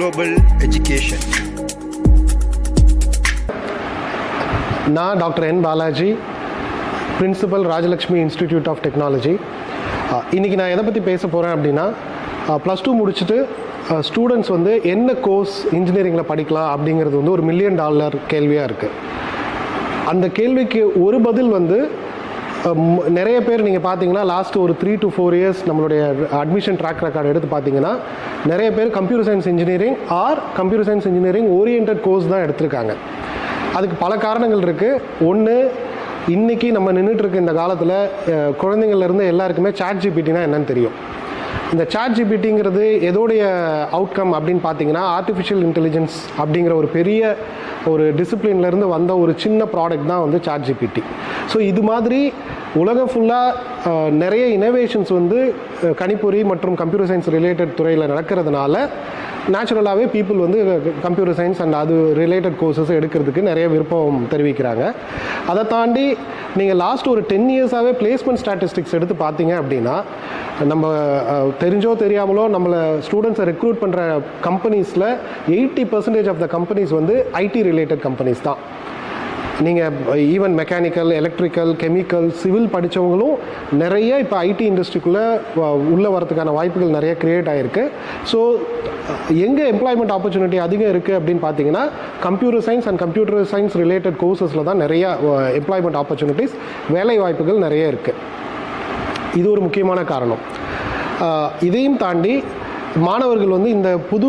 Global education நான் doctor N Balaji principal Rajalakshmi institute of technology. இன்றைக்கி நான் எதை பற்றி பேச போகிறேன் அப்படின்னா ப்ளஸ் டூ முடிச்சுட்டு ஸ்டூடெண்ட்ஸ் வந்து என்ன கோர்ஸ் இன்ஜினியரிங்கில் படிக்கலாம் அப்படிங்கிறது வந்து ஒரு மில்லியன் டாலர் கேள்வியாக இருக்குது அந்த கேள்விக்கு ஒரு பதில் வந்து நிறைய பேர் நீங்கள் பார்த்தீங்கன்னா லாஸ்ட் ஒரு த்ரீ டு ஃபோர் இயர்ஸ் நம்மளுடைய அட்மிஷன் ட்ராக் ரெக்கார்டு எடுத்து பார்த்தீங்கன்னா நிறைய பேர் computer science engineering or computer science engineering oriented course தான் எடுத்திருக்காங்க. அதுக்கு பல காரணங்கள் இருக்குது ஒன்று இன்றைக்கி நம்ம நின்றுட்டுருக்க இந்த காலத்தில் குழந்தைங்கள்லேருந்து எல்லாருக்குமே சாட் ஜிபிடினா என்னன்னு தெரியும். இந்த சாட் ஜிபிடிங்கிறது எதோடைய அவுட்கம் அப்படின்னு பார்த்தீங்கன்னா ஆர்டிஃபிஷியல் இன்டெலிஜென்ஸ் அப்படிங்கிற ஒரு பெரிய ஒரு டிசிப்ளின்லேருந்து வந்த ஒரு சின்ன ப்ராடக்ட் தான் வந்து சாட் ஜிபிடி ஸோ இது மாதிரி உலகம் ஃபுல்லாக நிறைய இனோவேஷன்ஸ் வந்து கணிப்பொறி மற்றும் கம்ப்யூட்டர் சயின்ஸ் ரிலேட்டட் துறையில் நடக்கிறதுனால நேச்சுரலாகவே பீப்புள் வந்து கம்ப்யூட்டர் சயின்ஸ் அண்ட் அது ரிலேட்டட் கோர்சஸ் எடுக்கிறதுக்கு நிறைய விருப்பம் தெரிவிக்கிறாங்க. அதை தாண்டி நீங்கள் லாஸ்ட் ஒரு டென் இயர்ஸாகவே பிளேஸ்மெண்ட் ஸ்டாட்டிஸ்டிக்ஸ் எடுத்து பார்த்தீங்க அப்படின்னா நம்ம தெரிஞ்சோ தெரியாமலோ நம்மளை ஸ்டூடெண்ட்ஸை ரெக்ரூட் பண்ணுற கம்பெனிஸில் eighty percentage of the companies வந்து ஐடி ரிலேட்டட் கம்பெனிஸ் தான். நீங்கள் even mechanical electrical chemical civil படித்தவங்களும் நிறைய இப்போ ஐடி இண்டஸ்ட்ரிக்குள்ளே உள்ளே வரதுக்கான வாய்ப்புகள் நிறைய க்ரியேட் ஆகிருக்கு ஸோ எங்கே எம்ப்ளாய்மெண்ட் ஆப்பர்ச்சுனிட்டி அதிகம் இருக்குது அப்படின்னு பார்த்தீங்கன்னா computer science and computer science related கோர்சஸில் தான் நிறைய எம்ப்ளாய்மெண்ட் ஆப்பர்ச்சுனிட்டிஸ் வேலை வாய்ப்புகள் நிறைய இருக்குது இது ஒரு முக்கியமான காரணம். இதையும் தாண்டி மாணவர்கள் வந்து இந்த புது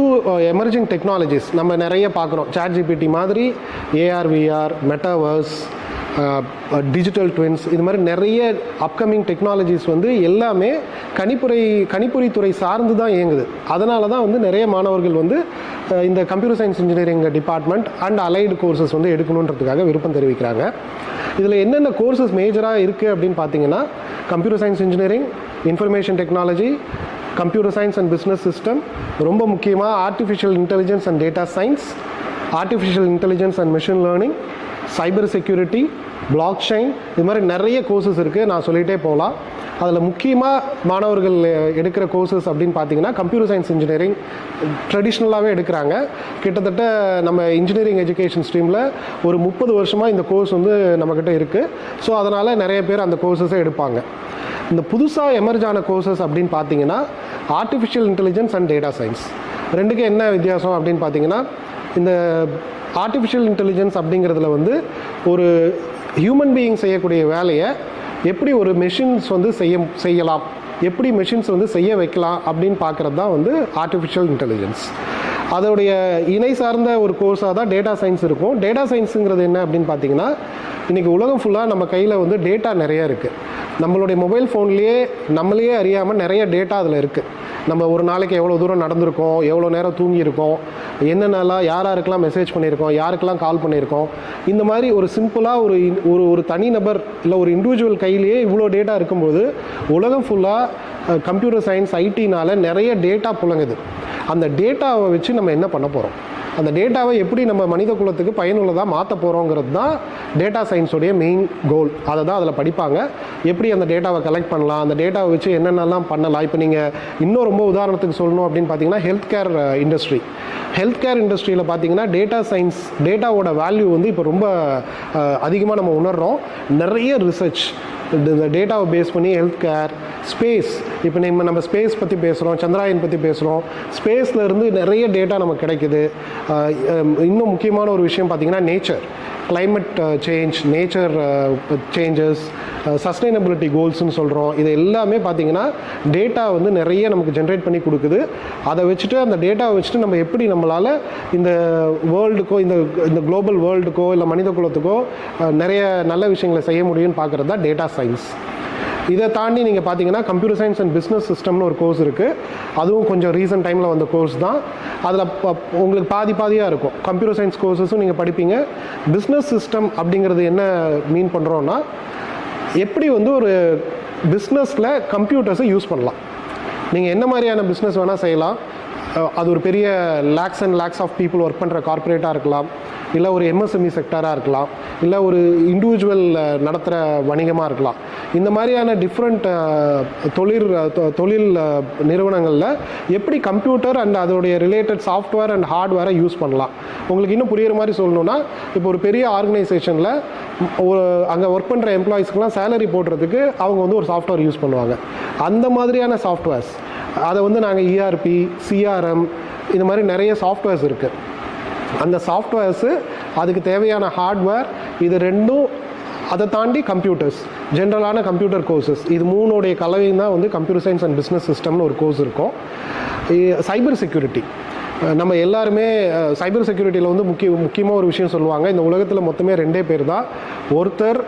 எமர்ஜிங் டெக்னாலஜிஸ் நம்ம நிறைய பார்க்குறோம். சாட் ஜிபிடி மாதிரி AR VR metaverse digital twins இது மாதிரி நிறைய அப்கமிங் டெக்னாலஜிஸ் வந்து எல்லாமே கணிப்புரை கணிப்பொறித்துறை சார்ந்து தான் இயங்குது. அதனால தான் வந்து நிறைய மாணவர்கள் வந்து இந்த computer science engineering department and allied courses வந்து எடுக்கணுன்றதுக்காக விருப்பம் தெரிவிக்கிறாங்க. இதில் என்னென்ன கோர்சஸ் மேஜராக இருக்குது அப்படின்னு பார்த்தீங்கன்னா computer science engineering information technology computer science and business system ரொம்ப முக்கியமாக artificial intelligence and data science artificial intelligence and machine learning cyber security block chain இது மாதிரி நிறைய கோர்சஸ் இருக்குது நான் சொல்லிகிட்டே போகலாம் அதில் முக்கியமாக மாணவர்கள் எடுக்கிற கோர்சஸ் அப்படின்னு பார்த்தீங்கன்னா கம்ப்யூட்டர் சயின்ஸ் இன்ஜினியரிங் ட்ரெடிஷ்னலாகவே எடுக்கிறாங்க. கிட்டத்தட்ட நம்ம இன்ஜினியரிங் எஜுகேஷன் ஸ்ட்ரீமில் ஒரு முப்பது வருஷமாக இந்த கோர்ஸ் வந்து நம்மக்கிட்ட இருக்குது ஸோ அதனால் நிறைய பேர் அந்த கோர்சஸை எடுப்பாங்க. இந்த புதுசாக எமர்ஜ் ஆன கோர்சஸ் அப்படின்னு பார்த்தீங்கன்னா artificial intelligence and data science ரெண்டுக்கும் என்ன வித்தியாசம் அப்படின்னு பார்த்தீங்கன்னா இந்த ஆர்டிஃபிஷியல் இன்டெலிஜென்ஸ் அப்படிங்கிறதுல வந்து ஒரு ஹியூமன் பீயிங் செய்யக்கூடிய வேலையை எப்படி ஒரு மெஷின்ஸ் வந்து செய்ய செய்யலாம்? எப்படி மெஷின்ஸ் வந்து செய்ய வைக்கலாம் அப்படின்னு பார்க்குறது தான் வந்து ஆர்டிஃபிஷியல் இன்டெலிஜென்ஸ் அதோடைய இணை சார்ந்த ஒரு கோர்ஸாக தான் டேட்டா சயின்ஸ் இருக்கும். டேட்டா சயின்ஸுங்கிறது என்ன அப்படின்னு பார்த்தீங்கன்னா இன்றைக்கி உலகம் ஃபுல்லாக நம்ம கையில் வந்து டேட்டா நிறைய இருக்குது நம்மளுடைய மொபைல் ஃபோன்லேயே நம்மளையே அறியாமல் நிறைய டேட்டா அதில் இருக்குது நம்ம ஒரு நாளைக்கு எவ்வளோ தூரம் நடந்திருக்கோம் எவ்வளோ நேரம் தூங்கியிருக்கோம் என்னென்னலாம் யார் யாருக்கெல்லாம் மெசேஜ் பண்ணியிருக்கோம் யாருக்கெல்லாம் கால் பண்ணியிருக்கோம் இந்த மாதிரி ஒரு சிம்பிளாக ஒரு இன்- ஒரு ஒரு தனிநபர் இல்லை ஒரு இண்டிவிஜுவல் கையிலேயே இவ்வளோ டேட்டா இருக்கும்போது உலகம் ஃபுல்லாக கம்ப்யூட்டர் சயின்ஸ் ஐடினால் நிறைய டேட்டா புழங்குது. அந்த டேட்டாவை வச்சு நம்ம என்ன பண்ண போகிறோம் அந்த டேட்டாவை எப்படி நம்ம மனித குலத்துக்கு பயனுள்ளதாக மாற்ற போகிறோங்கிறது தான் டேட்டா சயின்ஸோடைய மெயின் கோல் அதை தான் அதில் படிப்பாங்க. எப்படி அந்த டேட்டாவை கலெக்ட் பண்ணலாம்? அந்த டேட்டாவை வச்சு என்னென்னலாம் பண்ணலாம்? இப்போ நீங்கள் இன்னும் ரொம்ப உதாரணத்துக்கு சொல்லணும் அப்படின்னு பார்த்தீங்கன்னா health care industry health care இண்டஸ்ட்ரியில் பார்த்தீங்கன்னா டேட்டா சயின்ஸ் டேட்டாவோட வேல்யூ வந்து இப்போ ரொம்ப uh, அதிகமாக நம்ம உணர்கிறோம் நிறைய ரிசர்ச் இந்த டேட்டாவை பேஸ் பண்ணி ஹெல்த் கேர் ஸ்பேஸ் இப்போ நம்ம நம்ம ஸ்பேஸ் பற்றி பேசுகிறோம் சந்திராயன் பற்றி பேசுகிறோம் ஸ்பேஸில் இருந்து நிறைய டேட்டா நமக்கு கிடைக்குது. இன்னும் முக்கியமான ஒரு விஷயம் பார்த்தீங்கன்னா nature climate change nature changes sustainability கோல்ஸ்னு சொல்கிறோம் இது எல்லாமே பார்த்தீங்கன்னா டேட்டா வந்து நிறைய நமக்கு ஜென்ரேட் பண்ணி கொடுக்குது. அதை வச்சுட்டு அந்த டேட்டாவை வச்சுட்டு நம்ம எப்படி நம்மளால் இந்த வேர்ல்டுக்கோ இந்த இந்த குளோபல் வேர்ல்டுக்கோ இல்லை மனித குலத்துக்கோ நிறைய நல்ல விஷயங்களை செய்ய முடியும்னு பார்க்குறது தான் டேட்டா சயின்ஸ் இதை தாண்டி நீங்கள் பார்த்தீங்கன்னா கம்ப்யூட்டர் சயின்ஸ் அண்ட் பிஸ்னஸ் சிஸ்டம்னு ஒரு கோர்ஸ் இருக்குது அதுவும் கொஞ்சம் ரீசன்ட் டைமில் வந்த கோர்ஸ் தான். அதில் உங்களுக்கு பாதி பாதியாக இருக்கும். கம்ப்யூட்டர் சயின்ஸ் கோர்ஸஸும் நீங்கள் படிப்பீங்க. பிஸ்னஸ் சிஸ்டம் அப்படிங்கிறது என்ன மீன் பண்ணுறோன்னா எப்படி வந்து ஒரு பிஸ்னஸில் கம்ப்யூட்டர்ஸை யூஸ் பண்ணலாம். நீங்கள் என்ன மாதிரியான பிஸ்னஸ் வேணால் செய்யலாம். அது ஒரு பெரிய lakhs and lakhs of people work பண்ணுற கார்ப்பரேட்டாக இருக்கலாம் இல்லை ஒரு எம்எஸ்எம்இ செக்டராக இருக்கலாம் இல்லை ஒரு இண்டிவிஜுவல் நடத்துகிற வணிகமாக இருக்கலாம். இந்த மாதிரியான டிஃப்ரெண்ட் தொழில் தொ- தொழில் நிறுவனங்களில் எப்படி கம்ப்யூட்டர் அண்ட் அதோடைய ரிலேட்டட் சாஃப்ட்வேர் அண்ட் ஹார்ட்வேரை யூஸ் பண்ணலாம். உங்களுக்கு இன்னும் புரியுற மாதிரி சொல்லணும்னா இப்போ ஒரு பெரிய ஆர்கனைசேஷனில் ஒரு அங்கே ஒர்க் பண்ணுற எம்ப்ளாயிஸ்க்கெலாம் சேலரி போடுறதுக்கு அவங்க வந்து ஒரு சாஃப்ட்வேர் யூஸ் பண்ணுவாங்க. அந்த மாதிரியான சாஃப்ட்வேர்ஸ் அதை வந்து நாங்கள் இஆர்பி சிஆர் ஏஆர்எம் இது மாதிரி நிறைய சாஃப்ட்வேர்ஸ் இருக்குது அந்த சாஃப்ட்வேர்ஸு அதுக்கு தேவையான ஹார்ட்வேர் இது ரெண்டும் அதை தாண்டி கம்ப்யூட்டர்ஸ் ஜென்ரலான கம்ப்யூட்டர் கோர்சஸ் இது மூணுடைய கலவையும் தான் வந்து கம்ப்யூட்டர் சயின்ஸ் அண்ட் பிஸ்னஸ் சிஸ்டம்னு ஒரு கோர்ஸ் இருக்கும். சைபர் செக்யூரிட்டி நம்ம எல்லாருமே சைபர் செக்யூரிட்டியில் வந்து முக்கிய முக்கியமாக ஒரு விஷயம் சொல்லுவாங்க. இந்த உலகத்தில் மொத்தமே ரெண்டே பேர் தான். ஒருத்தர்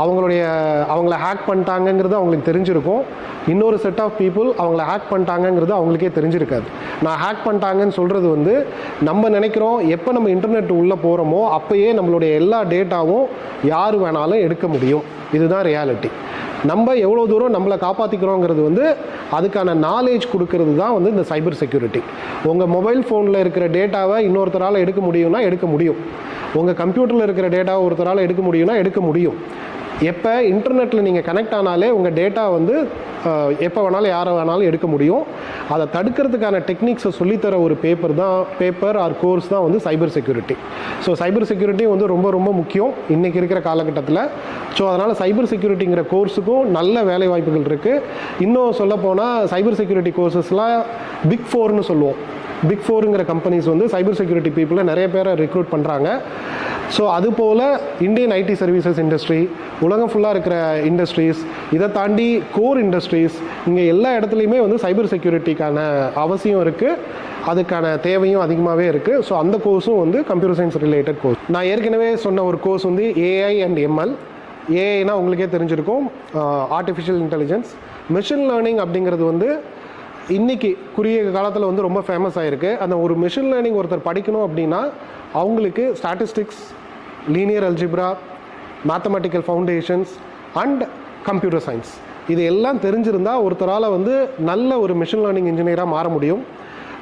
அவங்களுடைய அவங்கள ஹேக் பண்ணிட்டாங்கங்கிறது அவங்களுக்கு தெரிஞ்சிருக்கும். இன்னொரு செட் ஆஃப் பீப்புள் அவங்கள ஹேக் பண்ணிட்டாங்கங்கிறது அவங்களுக்கே தெரிஞ்சிருக்காது. நான் ஹேக் பண்ணிட்டாங்கன்னு சொல்கிறது வந்து நம்ம நினைக்கிறோம் எப்போ நம்ம இன்டர்நெட் உள்ளே போகிறோமோ அப்போயே நம்மளுடைய எல்லா டேட்டாவும் யார் வேணாலும் எடுக்க முடியும். இதுதான் ரியாலிட்டி நம்ம எவ்வளோ தூரம் நம்மளை காப்பாற்றிக்கிறோங்கிறது வந்து அதுக்கான நாலேஜ் கொடுக்கறது தான் வந்து இந்த சைபர் செக்யூரிட்டி உங்கள் மொபைல் ஃபோனில் இருக்கிற டேட்டாவை இன்னொருத்தரால் எடுக்க முடியும்னா எடுக்க முடியும். உங்கள் கம்ப்யூட்டரில் இருக்கிற டேட்டாவை ஒருத்தரால் எடுக்க முடியும்னா எடுக்க முடியும். எப்போ இன்டர்நெட்டில் நீங்கள் கனெக்ட் ஆனாலே உங்கள் டேட்டா வந்து எப்போ வேணாலும் யாரை வேணாலும் எடுக்க முடியும். அதை தடுக்கிறதுக்கான டெக்னிக்ஸை சொல்லித்தர ஒரு பேப்பர் தான் பேப்பர் ஆர் கோர்ஸ் தான் வந்து cyber security so cyber security வந்து ரொம்ப ரொம்ப முக்கியம் இன்றைக்கி இருக்கிற காலகட்டத்தில். ஸோ அதனால் சைபர் செக்யூரிட்டிங்கிற கோர்ஸுக்கும் நல்ல வேலை வாய்ப்புகள் இருக்குது இன்னும் சொல்லப்போனால் சைபர் செக்யூரிட்டி கோர்சஸ்லாம் பிக் ஃபோர்னு சொல்லுவோம். பிக் ஃபோருங்கிற கம்பெனிஸ் வந்து சைபர் செக்யூரிட்டி பீப்புளை நிறைய பேரை ரெக்ரூட் பண்ணுறாங்க ஸோ அது போல் இந்தியன் ஐடி சர்வீசஸ் இண்டஸ்ட்ரி உலகம் ஃபுல்லாக இருக்கிற இண்டஸ்ட்ரீஸ் இதை தாண்டி கோர் இண்டஸ்ட்ரீஸ் இங்கே எல்லா இடத்துலையுமே வந்து சைபர் செக்யூரிட்டிக்கான அவசியம் இருக்குது அதுக்கான தேவையும் அதிகமாகவே இருக்குது ஸோ அந்த கோர்ஸும் வந்து கம்ப்யூட்டர் சயின்ஸ் ரிலேட்டட் கோர்ஸ் நான் ஏற்கனவே சொன்ன ஒரு கோர்ஸ் வந்து ஏஐ அண்ட் எம்எல் ஏஐனா உங்களுக்கே தெரிஞ்சிருக்கும். ஆர்டிஃபிஷியல் இன்டெலிஜென்ஸ் மிஷின் லேர்னிங் அப்படிங்கிறது வந்து இன்றைக்கி குறுகிய காலத்தில் வந்து ரொம்ப ஃபேமஸ் ஆகிருக்கு அந்த ஒரு மிஷின் லேர்னிங் ஒருத்தர் படிக்கணும் அப்படின்னா அவங்களுக்கு statistics linear algebra mathematical foundations and computer science இது எல்லாம் தெரிஞ்சிருந்தால் ஒருத்தரால் வந்து நல்ல ஒரு மிஷின் லேர்னிங் இன்ஜினியராக மாற முடியும்.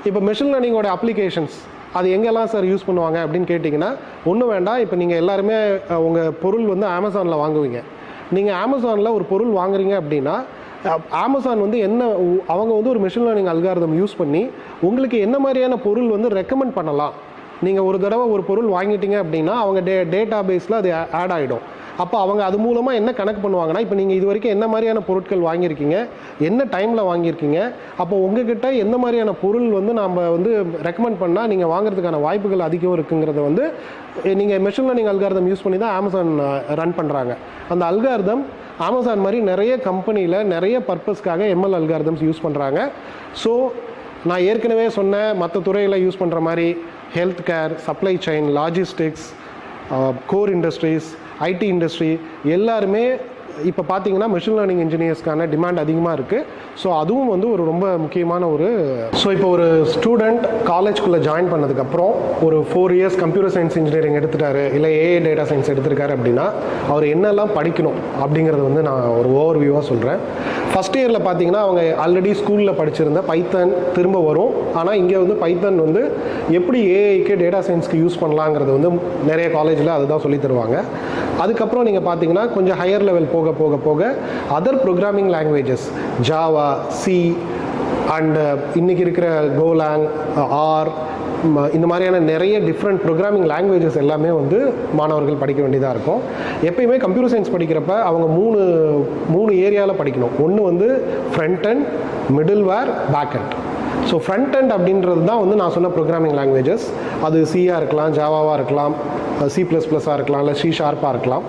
இப்போ மிஷின் லேர்னிங்கோட அப்ளிகேஷன்ஸ் அது எங்கெல்லாம் சார் யூஸ் பண்ணுவாங்க அப்படின்னு கேட்டிங்கன்னா ஒன்றும் வேண்டாம். இப்போ நீங்கள் எல்லாருமே உங்கள் பொருள் வந்து அமேசானில் வாங்குவீங்க. நீங்கள் அமேசானில் ஒரு பொருள் வாங்குறீங்க அப்படின்னா அமேசான் வந்து என்ன உ- அவங்க வந்து ஒரு மிஷின் லேர்னிங் அல்காரதம் யூஸ் பண்ணி உங்களுக்கு என்ன மாதிரியான பொருள் வந்து ரெக்கமெண்ட் பண்ணலாம்? நீங்கள் ஒரு தடவை ஒரு பொருள் வாங்கிட்டீங்க அப்படின்னா அவங்க டே டேட்டா பேஸில் அது ஆட் ஆகிடும் அப்போ அவங்க அது மூலமாக என்ன கணக்கு பண்ணுவாங்கன்னா இப்போ நீங்கள் இது வரைக்கும் என்ன மாதிரியான பொருட்கள் வாங்கியிருக்கீங்க என்ன டைமில் வாங்கியிருக்கீங்க அப்போ உங்ககிட்ட எந்த மாதிரியான பொருள் வந்து நம்ம வந்து ரெக்கமெண்ட் பண்ணால் நீங்கள் வாங்குறதுக்கான வாய்ப்புகள் அதிகம் இருக்குங்கிறத வந்து நீங்கள் மெஷின் லேர்னிங் அல்காரதம் யூஸ் பண்ணி தான் அமேசான் ரன் பண்ணுறாங்க அந்த அல்காரதம் அமேசான் மாதிரி நிறைய கம்பெனியில் நிறைய பர்பஸ்க்காக எம்எல் அல்காரதம்ஸ் யூஸ் பண்ணுறாங்க ஸோ நான் ஏற்கனவே சொன்ன மற்ற துறையில் யூஸ் பண்ணுற மாதிரி health care supply chain logistics core industries IT industry எல்லாருமே இப்போ பார்த்தீங்கன்னா மிஷின் லேர்னிங் இன்ஜினியர்ஸ்க்கான டிமாண்ட் அதிகமாக இருக்குது ஸோ அதுவும் வந்து ஒரு ரொம்ப முக்கியமான ஒரு ஸோ இப்போ ஒரு ஸ்டூடெண்ட் காலேஜ்குள்ளே ஜாயின் பண்ணதுக்கப்புறம் ஒரு four years computer science engineering எடுத்துட்டாரு இல்லை ஏஏ டேட்டா சயின்ஸ் எடுத்திருக்காரு அப்படின்னா அவர் என்னெல்லாம் படிக்கணும் அப்படிங்கிறது வந்து நான் ஒரு ஓவர் வியூவாக சொல்கிறேன் ஃபஸ்ட் இயரில் பார்த்தீங்கன்னா அவங்க ஆல்ரெடி ஸ்கூலில் படிச்சிருந்த பைத்தன் திரும்ப வரும். ஆனால் இங்கே வந்து பைத்தன் வந்து எப்படி ஏஐக்கு டேட்டா சயின்ஸ்க்கு யூஸ் பண்ணலாங்கிறது வந்து நிறைய காலேஜில் அதுதான் சொல்லி தருவாங்க. அதுக்கப்புறம் நீங்கள் பார்த்தீங்கன்னா கொஞ்சம் ஹையர் லெவல் போக போக போக other programming languages Java C and இன்றைக்கி இருக்கிற கோலாங் ஆர் இந்த மாதிரியான நிறைய டிஃப்ரெண்ட் ப்ரோக்ராமிங் லாங்குவேஜஸ் எல்லாமே வந்து மாணவர்கள் படிக்க வேண்டியதாக இருக்கும். எப்பயுமே கம்ப்யூட்டர் சயின்ஸ் படிக்கிறப்ப அவங்க மூணு மூணு ஏரியாவில் படிக்கணும். ஒன்று வந்து front end middleware back end so front end அப்படின்றது தான் வந்து நான் சொன்ன ப்ரோக்ராமிங் லாங்குவேஜஸ் அது சியாக இருக்கலாம் ஜாவாவாக இருக்கலாம் சி ப்ளஸ் ப்ளஸ்ஸாக இருக்கலாம் இல்லை சி ஷார்ப்பாக இருக்கலாம்.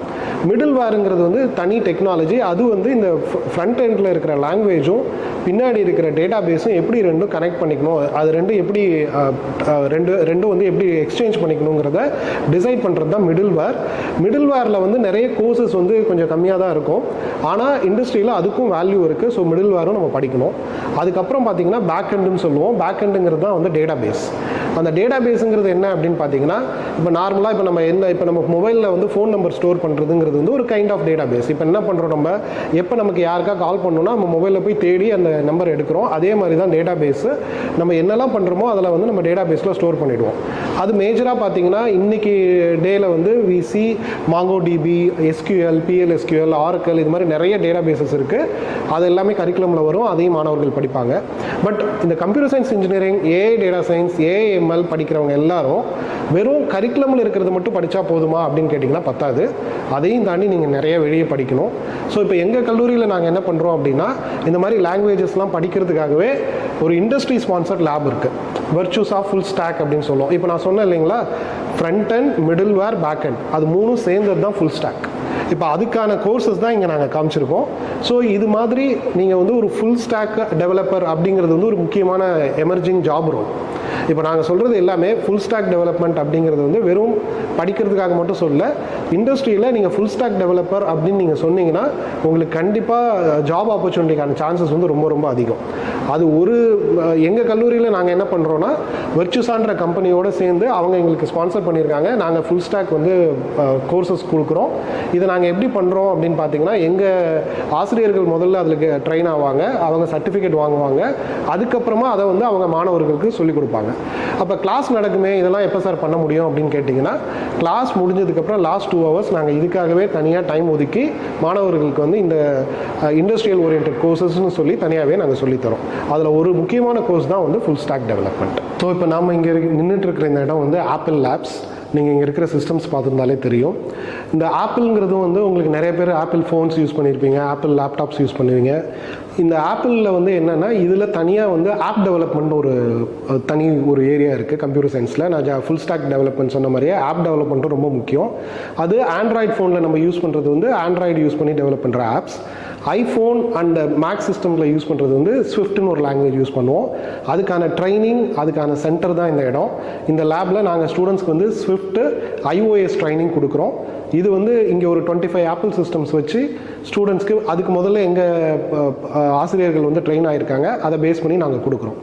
மிடில் வேருங்கிறது வந்து தனி டெக்னாலஜி அது வந்து இந்த ஃப்ரண்ட் எண்டில் இருக்கிற லாங்குவேஜும் பின்னாடி இருக்கிற டேட்டா பேஸும் எப்படி ரெண்டும் கனெக்ட் பண்ணிக்கணும் அது ரெண்டும் எப்படி ரெண்டு ரெண்டும் வந்து எப்படி எக்ஸ்சேஞ்ச் பண்ணிக்கணுங்கிறத டிசைட் பண்ணுறது தான் மிடில் வேர் மிடில் வேரில் வந்து நிறைய கோர்சஸ் வந்து கொஞ்சம் கம்மியாக தான் இருக்கும். ஆனால் இண்டஸ்ட்ரியில் அதுக்கும் வேல்யூ இருக்குது ஸோ மிடில் வேரும் நம்ம படிக்கணும். அதுக்கப்புறம் பார்த்தீங்கன்னா பேக் அண்ட் எண்டுன்னு சொல்லுவோம் பேக் எண்டுங்கிறது தான் வந்து டேட்டா பேஸ் அந்த டேட்டா பேஸுங்கிறது என்ன அப்படின்னு பார்த்தீங்கன்னா இப்போ நார்மலாக இப்போ நம்ம என்ன இப்போ நம்ம மொபைலில் வந்து ஃபோன் நம்பர் ஸ்டோர் பண்ணுறதுங்கிறது வந்து ஒரு கைண்ட் ஆஃப் டேட்டா பேஸ் இப்போ என்ன பண்ணுறோம் நம்ம? எப்போ நமக்கு யாருக்கா கால் பண்ணோம்னா நம்ம மொபைலில் போய் தேடி அந்த நம்பர் எடுக்கிறோம். அதே மாதிரி தான் டேட்டா பேஸு நம்ம என்னெல்லாம் பண்ணுறோமோ அதில் வந்து நம்ம டேட்டா பேஸில் ஸ்டோர் பண்ணிவிடுவோம் அது மேஜராக பார்த்தீங்கன்னா இன்னைக்கு டேயில் வந்து விசி MongoDB SQL PLSQL Oracle இது மாதிரி நிறைய டேட்டா பேசஸ் இருக்குது அது எல்லாமே கரிக்குலமில் வரும். அதையும் மாணவர்கள் படிப்பாங்க. பட் இந்த computer science engineering AI data science AML படிக்கிறவங்க எல்லாரும் வெறும் கரிக்குலமில் இருக்கிறது மட்டும் படித்தா போதுமா அப்படின்னு கேட்டிங்கன்னா பத்தாது. அதையும் தாண்டி நீங்கள் நிறைய வெளியே படிக்கணும். ஸோ இப்போ எங்கள் கல்லூரியில் நாங்கள் என்ன பண்ணுறோம் அப்படின்னா இந்த மாதிரி லாங்குவேஜஸ்லாம் படிக்கிறதுக்காகவே ஒரு இண்டஸ்ட்ரி ஸ்பான்சர்ட் லேப் இருக்குது வெர்ச்சூஸ் ஆஃப் ஃபுல் ஸ்டாக் அப்படின்னு சொல்லுவோம். இப்போ நான் சொன்னேன் இல்லைங்களா? Front end middleware back end அது மூணும் சேர்ந்தது தான் ஃபுல் ஸ்டாக் இப்போ அதுக்கான கோர்சஸ் தான் இங்கே நாங்கள் காமிச்சிருக்கோம். ஸோ இது மாதிரி நீங்கள் வந்து ஒரு ஃபுல் ஸ்டாக் டெவலப்பர் அப்படிங்கிறது வந்து ஒரு முக்கியமான எமர்ஜிங் ஜாப் ரோல் இப்போ நாங்கள் சொல்கிறது எல்லாமே ஃபுல் ஸ்டாக் டெவலப்மெண்ட் அப்படிங்கிறது வந்து வெறும் படிக்கிறதுக்காக மட்டும் சொல்ல இண்டஸ்ட்ரியில் நீங்கள் ஃபுல் ஸ்டாக் டெவலப்பர் அப்படின்னு நீங்கள் சொன்னீங்கன்னா உங்களுக்கு கண்டிப்பாக ஜாப் ஆப்பர்ச்சுனிட்டிக்கான சான்சஸ் வந்து ரொம்ப ரொம்ப அதிகம். அது ஒரு எங்கள் கல்லூரியில் நாங்கள் என்ன பண்ணுறோன்னா வெர்ச்சுசான்ற கம்பெனியோடு சேர்ந்து அவங்க எங்களுக்கு ஸ்பான்சர் பண்ணியிருக்காங்க. நாங்கள் ஃபுல் ஸ்டாக் வந்து கோர்சஸ் கொடுக்குறோம். இதை நாங்கள் எப்படி பண்ணுறோம் அப்படின்னு பார்த்தீங்கன்னா எங்கள் ஆசிரியர்கள் முதல்ல அதில் ட்ரெயின் ஆவாங்க. அவங்க சர்டிஃபிகேட் வாங்குவாங்க. அதுக்கப்புறமா அதை வந்து அவங்க மாணவர்களுக்கு சொல்லிக் கொடுப்பாங்க. அப்போ கிளாஸ் நடக்குமே இதெல்லாம் எப்போ சார் பண்ண முடியும் அப்படின்னு கேட்டிங்கன்னா கிளாஸ் முடிஞ்சதுக்கப்புறம் லாஸ்ட் டூ ஹவர்ஸ் நாங்கள் இதுக்காகவே தனியாக டைம் ஒதுக்கி மாணவர்களுக்கு வந்து இந்த இண்டஸ்ட்ரியல் ஓரியன்ட் கோர்சஸ்னு சொல்லி தனியாகவே நாங்கள் சொல்லித்தரோம். அதில் ஒரு முக்கியமான கோர்ஸ் தான் வந்து ஃபுல் ஸ்டாக் டெவலப்மெண்ட் ஸோ இப்போ நாம் இங்கே நின்றுட்டு இருக்கிற இந்த இடம் வந்து ஆப்பிள் லேப்ஸ் நீங்கள் இங்கே இருக்கிற சிஸ்டம்ஸ் பார்த்துருந்தாலே தெரியும். இந்த ஆப்பிள்ங்கிறதும் வந்து உங்களுக்கு நிறைய பேர் ஆப்பிள் ஃபோன்ஸ் யூஸ் பண்ணியிருப்பீங்க ஆப்பிள் லேப்டாப்ஸ் யூஸ் பண்ணுவீங்க. இந்த ஆப்பிளில் வந்து என்னென்னா இதில் தனியாக வந்து ஆப் டெவலப்மெண்ட் ஒரு தனி ஒரு ஏரியா இருக்குது கம்ப்யூட்டர் சயின்ஸில் நான் ஃபுல் ஸ்டாக் டெவலப்மெண்ட் சொன்ன மாதிரியே ஆப் டெவலப்மெண்ட்டும் ரொம்ப முக்கியம். அது ஆண்ட்ராய்டு ஃபோனில் நம்ம யூஸ் பண்ணுறது வந்து ஆண்ட்ராய்டு யூஸ் பண்ணி டெவலப் பண்ணுற ஆப்ஸ் ஐஃபோன் அண்ட் மேக் சிஸ்டமில் யூஸ் பண்ணுறது வந்து ஸ்விஃப்ட்னு ஒரு லாங்குவேஜ் யூஸ் பண்ணுவோம். அதுக்கான ட்ரைனிங் அதுக்கான சென்டர் தான் இந்த இடம். இந்த லேபில் நாங்கள் ஸ்டூடெண்ட்ஸ்க்கு வந்து ஸ்விஃப்ட்டு ஐஓஎஸ் ட்ரைனிங் கொடுக்குறோம். இது வந்து இங்கே ஒரு டுவெண்ட்டி ஃபைவ் ஆப்பிள் சிஸ்டம்ஸ் வச்சு ஸ்டூடெண்ட்ஸ்க்கு அதுக்கு முதல்ல எங்கள் ஆசிரியர்கள் வந்து ட்ரெயின் ஆகியிருக்காங்க அதை பேஸ் பண்ணி நாங்கள் கொடுக்குறோம்.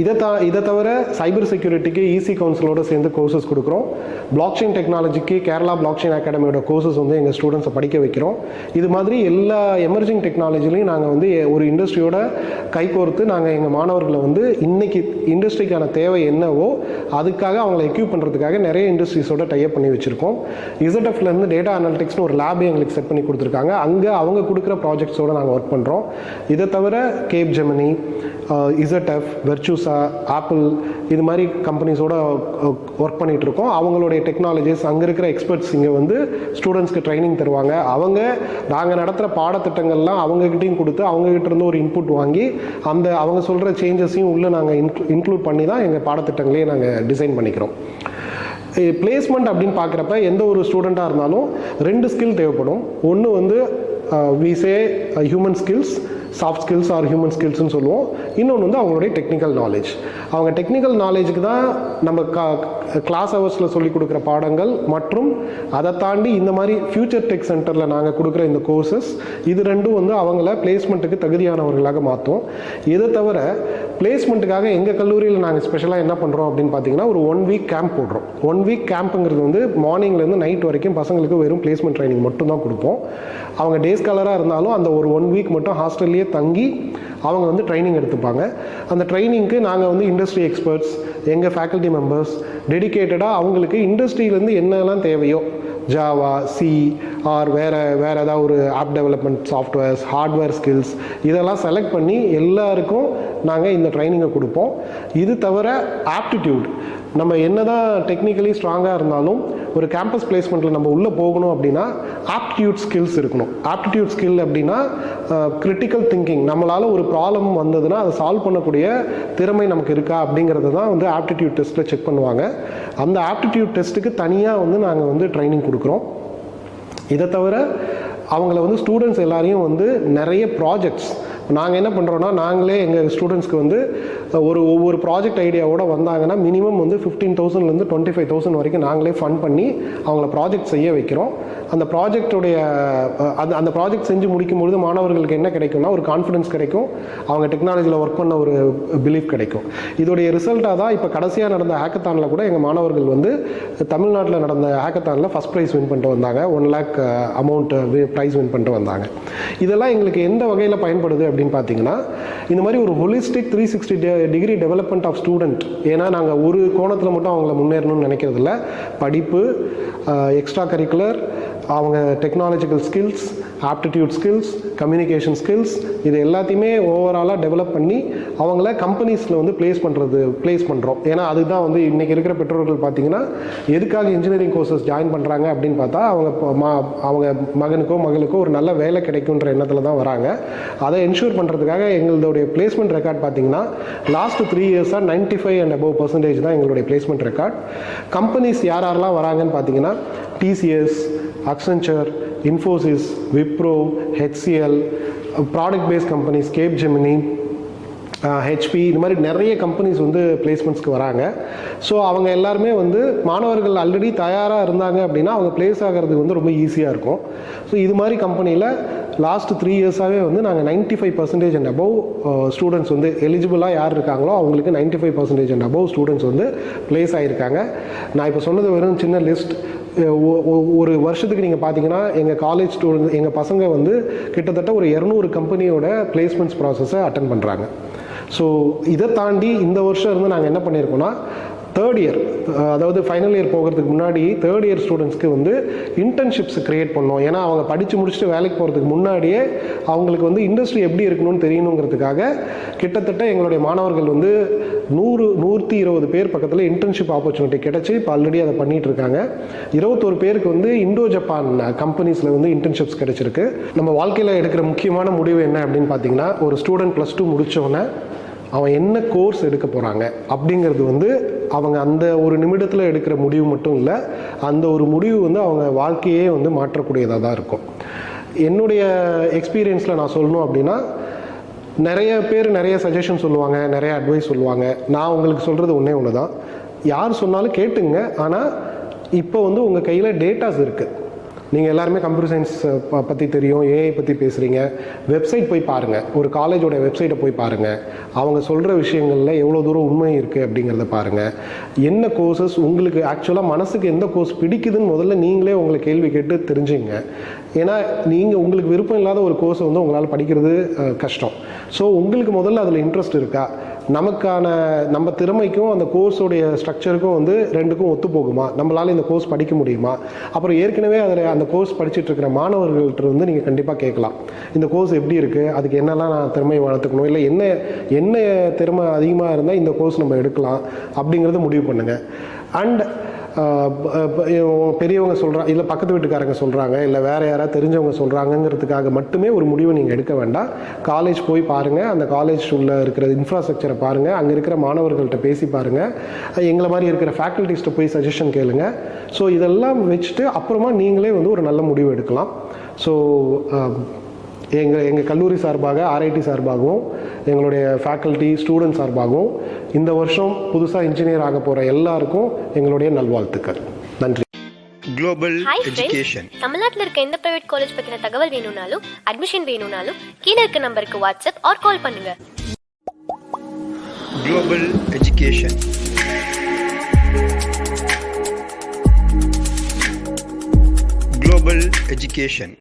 இதை த இதை தவிர சைபர் செக்யூரிட்டிக்கு இசி கவுன்சிலோடு சேர்ந்து கோர்சஸ் கொடுக்குறோம். பிளாக் செயின் டெக்னாலஜிக்கு கேரளா பிளாக் செயின் அகாடமியோட கோர்சஸ் வந்து எங்கள் ஸ்டூடெண்ட்ஸை படிக்க வைக்கிறோம். இது மாதிரி எல்லா எமர்ஜிங் டெக்னாலஜிலையும் நாங்கள் வந்து ஒரு இண்டஸ்ட்ரியோட கைகோர்த்து நாங்கள் எங்கள் மாணவர்களை வந்து இன்னைக்கு இண்டஸ்ட்ரிக்கான தேவை என்னவோ அதுக்காக அவங்களை எக்யூப் பண்ணுறதுக்காக நிறைய இண்டஸ்ட்ரீஸோட டைப் பண்ணி வச்சுருக்கோம். இசட்எஃப்லேருந்து டேட்டா அனாலிட்டிக்ஸ்னு ஒரு லேபே எங்களுக்கு செட் பண்ணி கொடுத்துருக்காங்க. அங்கே அவங்க கொடுக்குற ப்ராஜெக்ட்ஸோடு நாங்கள் ஒர்க் பண்ணுறோம் இதை தவிர Capgemini ZF Virtusa Apple இது மாதிரி கம்பெனிஸோட ஒர்க் பண்ணிகிட்டு இருக்கோம். அவங்களுடைய டெக்னாலஜிஸ் அங்கே இருக்கிற எக்ஸ்பர்ட்ஸ் இங்கே வந்து ஸ்டூடெண்ட்ஸ்க்கு ட்ரைனிங் தருவாங்க. அவங்க நாங்கள் நடத்துகிற பாடத்திட்டங்கள்லாம் அவங்கக்கிட்டையும் கொடுத்து அவங்கக்கிட்ட இருந்து ஒரு இன்புட் வாங்கி அந்த அவங்க சொல்கிற சேஞ்சஸையும் உள்ளே நாங்கள் இன்க்ளூட் பண்ணி தான் எங்கள் பாடத்திட்டங்களையே நாங்கள் டிசைன் பண்ணிக்கிறோம். பிளேஸ்மெண்ட் அப்படின்னு பார்க்குறப்ப எந்த ஒரு ஸ்டூடெண்ட்டாக இருந்தாலும் ரெண்டு ஸ்கில் தேவைப்படும். ஒன்று வந்து we say human skills soft skills or human ஸ்கில்ஸ்னு சொல்லுவோம். இன்னொன்று வந்து அவங்களுடைய டெக்னிக்கல் நாலேஜ் அவங்க டெக்னிக்கல் நாலேஜுக்கு தான் நம்ம கா கிளாஸ் ஹவர்ஸில் சொல்லிக் கொடுக்குற பாடங்கள் மற்றும் அதை தாண்டி இந்த மாதிரி ஃபியூச்சர் டெக் சென்டரில் நாங்கள் கொடுக்குற இந்த கோர்சஸ் இது ரெண்டும் வந்து அவங்கள பிளேஸ்மெண்ட்டுக்கு தகுதியானவர்களாக மாற்றும் இதை தவிர பிளேஸ்மெண்ட்டுக்காக எங்கள் கல்லூரியில் நாங்கள் ஸ்பெஷலாக என்ன பண்ணுறோம் அப்படின்னு பார்த்தீங்கன்னா ஒரு ஒன் வீக் கேம்ப் போடுறோம். ஒன் வீக் கேம்ப்புங்கிறது வந்து மார்னிங்லேருந்து நைட் வரைக்கும் பசங்களுக்கு வெறும் பிளேஸ்மெண்ட் ட்ரைனிங் மட்டும் தான் கொடுப்போம். அவங்க டே ஸ்காலராக இருந்தாலும் அந்த ஒரு ஒன் வீக் மட்டும் ஹாஸ்டல்லையே தங்கி அவங்க வந்து ட்ரைனிங் எடுத்துப்பாங்க. அந்த ட்ரைனிங்க்கு நாங்கள் வந்து இண்டஸ்ட்ரி எக்ஸ்பர்ட்ஸ் எங்கள் ஃபேக்கல்ட்டி மெம்பர்ஸ் டெடிகேட்டடாக அவங்களுக்கு இண்டஸ்ட்ரியிலேருந்து என்னெல்லாம் தேவையோ ஜாவா சி ஆர் வேறு வேறு ஏதாவது ஒரு app development softwares hardware skills இதெல்லாம் செலக்ட் பண்ணி எல்லாருக்கும் நாங்கள் இந்த ட்ரைனிங்கை கொடுப்போம். இது தவிர ஆப்டிடியூட் நம்ம என்ன தான் டெக்னிக்கலி ஸ்ட்ராங்காக இருந்தாலும் ஒரு கேம்பஸ் பிளேஸ்மெண்ட்டில் நம்ம உள்ளே போகணும் அப்படின்னா ஆப்டிடியூட் ஸ்கில்ஸ் இருக்கணும். ஆப்டிடியூட் ஸ்கில் அப்படின்னா கிரிட்டிக்கல் திங்கிங் நம்மளால் ஒரு ப்ராப்ளம் வந்ததுன்னா அதை சால்வ் பண்ணக்கூடிய திறமை நமக்கு இருக்கா அப்படிங்கிறது தான் வந்து ஆப்டிடியூட் டெஸ்ட்டில் செக் பண்ணுவாங்க. அந்த ஆப்டிடியூட் டெஸ்ட்டுக்கு தனியாக வந்து நாங்கள் வந்து ட்ரைனிங் கொடுக்குறோம். இதை தவிர அவங்கள வந்து ஸ்டூடெண்ட்ஸ் எல்லாரையும் வந்து நிறைய ப்ராஜெக்ட்ஸ் நாங்கள் என்ன பண்ணுறோன்னா நாங்களே எங்கள் ஸ்டூடெண்ட்ஸ்க்கு வந்து ஒரு ஒவ்வொரு ப்ராஜெக்ட் ஐடியாவோட வந்தாங்கன்னா மினிமம் வந்து ஃபிஃப்டீன் தௌசண்ட்லேருந்து டுவெண்ட்டி ஃபைவ் தௌசண்ட் வரைக்கும் நாங்களே ஃபண்ட் பண்ணி அவங்கள ப்ராஜெக்ட் செய்ய வைக்கிறோம். அந்த ப்ராஜெக்டுடைய அந்த அந்த ப்ராஜெக்ட் செஞ்சு முடிக்கும் பொழுது மாணவர்களுக்கு என்ன கிடைக்கும்னா ஒரு கான்ஃபிடன்ஸ் கிடைக்கும். அவங்க டெக்னாலஜியில் ஒர்க் பண்ண ஒரு பிலீஃப் கிடைக்கும். இதோடைய ரிசல்ட்டாக தான் இப்போ கடைசியாக நடந்த ஹேக்கத்தானில் கூட எங்கள் மாணவர்கள் வந்து தமிழ்நாட்டில் நடந்த ஹேக்கத்தானில் ஃபஸ்ட் ப்ரைஸ் வின் பண்ணிட்டு வந்தாங்க. One lakh amount prize win பண்ணிட்டு வந்தாங்க. இதெல்லாம் எங்களுக்கு எந்த வகையில் பயன்படுது அப்படின்னு பார்த்தீங்கன்னா இந்த மாதிரி ஒரு holistic three sixty degree development of student ஏன்னா நாங்கள் ஒரு கோணத்தில் மட்டும் அவங்கள முன்னேறணும்னு நினைக்கிறதில்ல. படிப்பு எக்ஸ்ட்ரா கரிக்குலர் அவங்க technological skills aptitude skills communication skills இது எல்லாத்தையுமே ஓவராலாக டெவலப் பண்ணி அவங்கள கம்பெனிஸில் வந்து ப்ளேஸ் பண்ணுறது ப்ளேஸ் பண்ணுறோம் ஏன்னா அதுதான் வந்து இன்றைக்கி இருக்கிற பெற்றோர்கள் பார்த்தீங்கன்னா எதுக்காக இன்ஜினியரிங் கோர்சஸ் ஜாயின் பண்ணுறாங்க அப்படின்னு பார்த்தா அவங்க மா அவங்க மகனுக்கோ மகளுக்கோ ஒரு நல்ல வேலை கிடைக்குன்ற எண்ணத்தில் தான் வராங்க. அதை என்ஷூர் பண்ணுறதுக்காக எங்களுடைய பிளேஸ்மெண்ட் ரெக்கார்ட் பார்த்தீங்கன்னா லாஸ்ட் த்ரீ இயர்ஸாக ninety five and above percentage தான் எங்களுடைய பிளேஸ்மெண்ட் ரெக்கார்ட் கம்பெனிஸ் யார் யாரெல்லாம் வராங்கன்னு பார்த்தீங்கன்னா TCS Accenture Infosys Wipro HCL product based companies Capgemini HP இது மாதிரி நிறைய கம்பெனிஸ் வந்து பிளேஸ்மெண்ட்ஸ்க்கு வராங்க. ஸோ அவங்க எல்லாருமே வந்து மாணவர்கள் ஆல்ரெடி தயாராக இருந்தாங்க அப்படின்னா அவங்க பிளேஸ் ஆகிறதுக்கு வந்து ரொம்ப ஈஸியாக இருக்கும். ஸோ இது மாதிரி கம்பெனியில் லாஸ்ட் த்ரீ இயர்ஸாகவே வந்து நாங்கள் ninety five percentage and above students வந்து எலிஜிபிளாக யார் இருக்காங்களோ அவங்களுக்கு ninety five percentage and above students வந்து பிளேஸ் ஆகியிருக்காங்க நான் இப்போ சொன்னது வெறும் சின்ன லிஸ்ட் ஒரு வருஷத்துக்கு நீங்கள் பார்த்தீங்கன்னா எங்கள் காலேஜ் ஸ்டூடெண்ட் எங்கள் பசங்க வந்து கிட்டத்தட்ட ஒரு இரநூறு கம்பெனியோட பிளேஸ்மெண்ட்ஸ் ப்ராசஸை அட்டன் பண்ணுறாங்க ஸோ இதை தாண்டி இந்த வருஷம் இருந்து நாங்கள் என்ன பண்ணியிருக்கோம்னா தேர்ட் இயர் அதாவது ஃபைனல் இயர் போகிறதுக்கு முன்னாடி தேர்ட் இயர் ஸ்டூடெண்ட்ஸ்க்கு வந்து இன்டர்ன்ஷிப்ஸ் கிரியேட் பண்ணோம் ஏன்னா அவங்க படித்து முடிச்சுட்டு வேலைக்கு போகிறதுக்கு முன்னாடியே அவங்களுக்கு வந்து இண்டஸ்ட்ரி எப்படி இருக்கணும்னு தெரியணுங்கிறதுக்காக கிட்டத்தட்ட எங்களுடைய மாணவர்கள் வந்து நூறு நூற்றி இருபது பேர் பக்கத்தில் இன்டர்ன்ஷிப் ஆப்பர்ச்சுனிட்டி கிடைச்சி இப்போ ஆல்ரெடி அதை பண்ணிட்டு இருக்காங்க. இருபத்தோரு பேருக்கு வந்து இண்டோ ஜப்பான் கம்பெனிஸில் வந்து இன்டர்ன்ஷிப்ஸ் கிடைச்சிருக்கு. நம்ம வாழ்க்கையில் எடுக்கிற முக்கியமான முடிவு என்ன அப்படின்னு பார்த்தீங்கன்னா ஒரு ஸ்டூடெண்ட் ப்ளஸ் டூ முடித்தோடனே அவன் என்ன கோர்ஸ் எடுக்க போகிறாங்க அப்படிங்கிறது வந்து அவங்க அந்த ஒரு நிமிடத்தில் எடுக்கிற முடிவு மட்டும் இல்லை அந்த ஒரு முடிவு வந்து அவங்க வாழ்க்கையே வந்து மாற்றக்கூடியதாக தான் இருக்கும். என்னுடைய எக்ஸ்பீரியன்ஸில் நான் சொல்லணும் அப்படின்னா நிறைய பேர் நிறைய சஜஷன் சொல்லுவாங்க நிறைய அட்வைஸ் சொல்லுவாங்க. நான் உங்களுக்கு சொல்கிறது ஒன்றே ஒன்று தான் யார் சொன்னாலும் கேட்டுங்க ஆனால் இப்போ வந்து உங்கள் கையில் டேட்டாஸ் இருக்குது நீங்கள் எல்லாருமே கம்ப்யூட்டர் சயின்ஸ் பற்றி தெரியும் ஏஐ பற்றி பேசுகிறீங்க வெப்சைட் போய் பாருங்கள் ஒரு காலேஜோட வெப்சைட்டை போய் பாருங்கள் அவங்க சொல்கிற விஷயங்களில் எவ்வளோ தூரம் உண்மை இருக்குது அப்படிங்கிறத பாருங்கள் என்ன கோர்சஸ் உங்களுக்கு ஆக்சுவலாக மனசுக்கு எந்த கோர்ஸ் பிடிக்குதுன்னு முதல்ல நீங்களே உங்களை கேள்வி கேட்டு தெரிஞ்சுங்க. ஏன்னா நீங்கள் உங்களுக்கு விருப்பம் இல்லாத ஒரு கோர்ஸை வந்து உங்களால் படிக்கிறது கஷ்டம். ஸோ உங்களுக்கு முதல்ல அதில் இன்ட்ரெஸ்ட் இருக்கா? நமக்கான நம்ம திறமைக்கும் அந்த கோர்ஸோடைய ஸ்ட்ரக்சருக்கும் வந்து ரெண்டுக்கும் ஒத்து போகுமா நம்மளால் இந்த கோர்ஸ் படிக்க முடியுமா? அப்புறம் ஏற்கனவே அதில் அந்த கோர்ஸ் படிச்சுட்டு இருக்கிற மாணவர்கள்ட்ட வந்து நீங்கள் கண்டிப்பாக கேட்கலாம். இந்த கோர்ஸ் எப்படி இருக்குது அதுக்கு என்னெல்லாம் நான் திறமை வளர்த்துக்கணும்? இல்லை என்ன என்ன திறமை அதிகமாக இருந்தால் இந்த கோர்ஸ் நம்ம எடுக்கலாம்? அப்படிங்கிறத முடிவு பண்ணுங்கள் அண்ட் பெரியவங்க சொல்கிறாங்க இல்லை பக்கத்து வீட்டுக்காரங்க சொல்கிறாங்க இல்லை வேறு யாராவது தெரிஞ்சவங்க சொல்கிறாங்கங்கிறதுக்காக மட்டுமே ஒரு முடிவை நீங்கள் எடுக்க வேண்டாம். காலேஜ் போய் பாருங்கள் அந்த காலேஜ் உள்ள இருக்கிற இன்ஃப்ராஸ்ட்ரக்சரை பாருங்கள் அங்கே இருக்கிற மாணவர்கள்ட்ட பேசி பாருங்கள் எங்களை மாதிரி இருக்கிற ஃபேக்கல்ட்டிஸ்ட்டை போய் சஜஷன் கேளுங்க. ஸோ இதெல்லாம் வச்சுட்டு அப்புறமா நீங்களே வந்து ஒரு நல்ல முடிவு எடுக்கலாம். ஸோ எங்கள் எங்கள் கல்லூரி சார்பாக ஆர்ஐடி சார்பாகவும் எங்களுடைய ஃபேக்கல்ட்டி ஸ்டூடெண்ட் சார்பாகவும் இந்த வருஷம் புதுசாக இன்ஜினியர் ஆக போகிற எல்லாருக்கும் எங்களுடைய நல்வாழ்த்துக்கள். நன்றி. குளோபல் எஜுகேஷன் தமிழ்நாட்டில் இருக்க எந்த பிரைவேட் காலேஜ் பத்தின தகவல் வேணும்னாலும் அட்மிஷன் வேணும்னாலும் கீழே இருக்க நம்பருக்கு வாட்ஸ்அப் ஆர் கால் பண்ணுங்க. Global education global education